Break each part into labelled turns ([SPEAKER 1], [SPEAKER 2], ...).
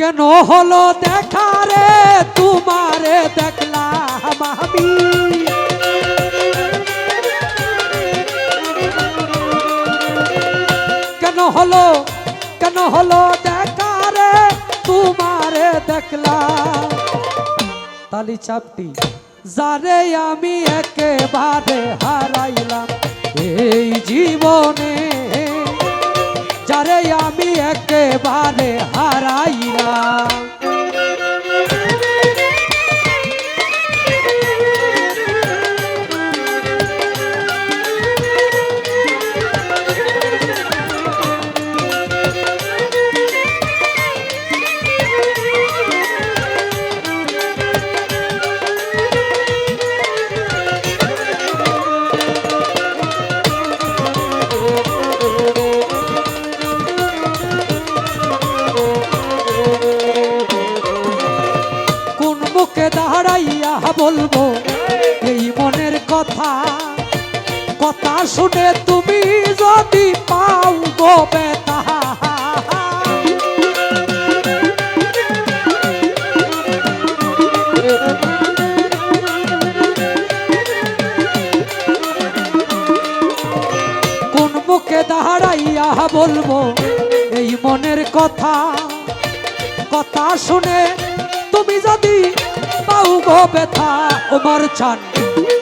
[SPEAKER 1] কেন হলো দেখা রে? তোমারে দেখলাম আমি। কেন হলো কেন হলো দেখা রে? তোমারে দেখলাম। তালি চাপটি, যারে আমি একেবারে হারাইলাম। বলব, এই মনের কথা কথা শুনে তুমি যদি পাও গো বেতা কোন মুখে দাঁড়াইয়া বলব, এই মনের কথা কথা শুনে ব্যথা, ওমর চান।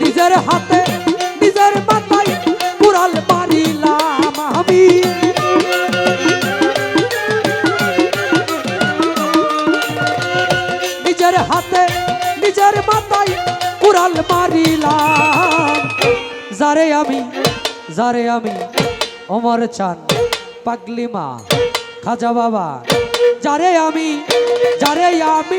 [SPEAKER 1] নিজের হাতে, নিজের মাথায় কুড়াল মারিলাম আমি। নিজের হাতে, নিজের মাথায় কুড়াল মারিলাম। যারে আমি যারে আমি, ওমর চান। পাগলি মা, খাজা বাবা, যারে আমি যারে আমি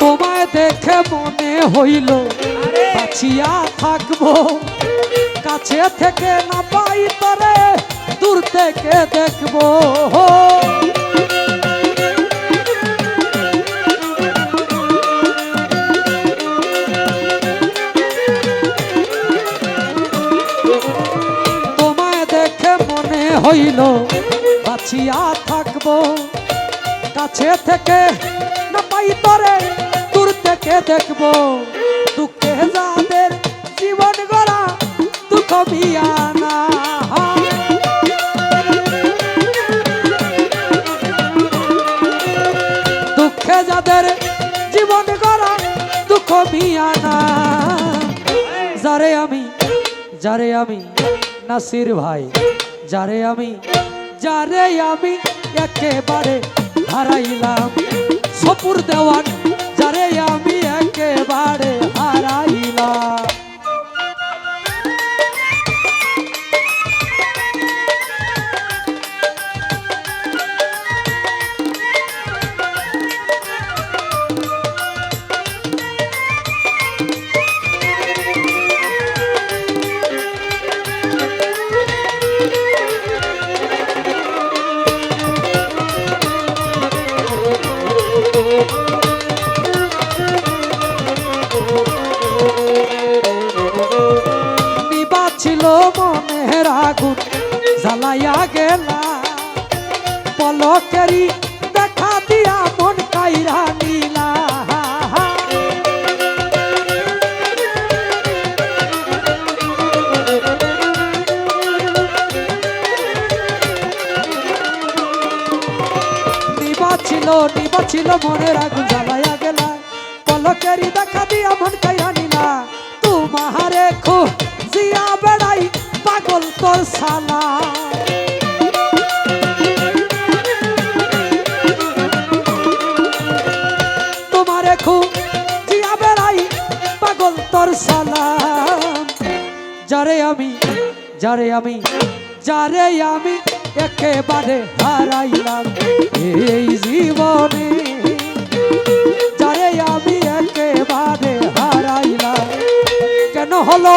[SPEAKER 1] তোমায় দেখে মনে হইল বাঁচিয়া থাকব। কাছে থেকে না পাই তরে দূর থেকে দেখব। তোমায় দেখে মনে হইল বাঁচিয়া থাকব। কাছে থেকে না পাই তরে, দূর থেকে দেখব দুঃখে যাদের জীবন গড়া, দুঃখ বিয়ানা দুঃখে যাদের জীবন গড়া, দুঃখ বিয়ানা যারে আমি যারে আমি নাসির ভাই, যারে আমি যারে আমি একেবারে হারাইলাম। সপুর দেওয়ান যারে আমি একেবারে হারাইলাম। আগুন জ্বালাইয়া গেলা। পলকেরি দেখা দিয়া মন কাইরা নীলা। নিবাছিল নিবাছিল মনের আগুন জ্বালাইয়া গেলা। পলকেরি দেখা দিয়া মন কাইরা নীলা। তোমারে খু জিয়া পাগল তোর সালা। তোমারে খু জিয়া বেড়াই সালাম যারে আমি যারে আমি যারে আমি একেবারে হারাইলাম এই জীবনে। যারে আমি একেবারে হারাইলাম। কেন হলো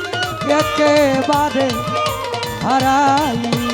[SPEAKER 1] একেবারে হারাইলাম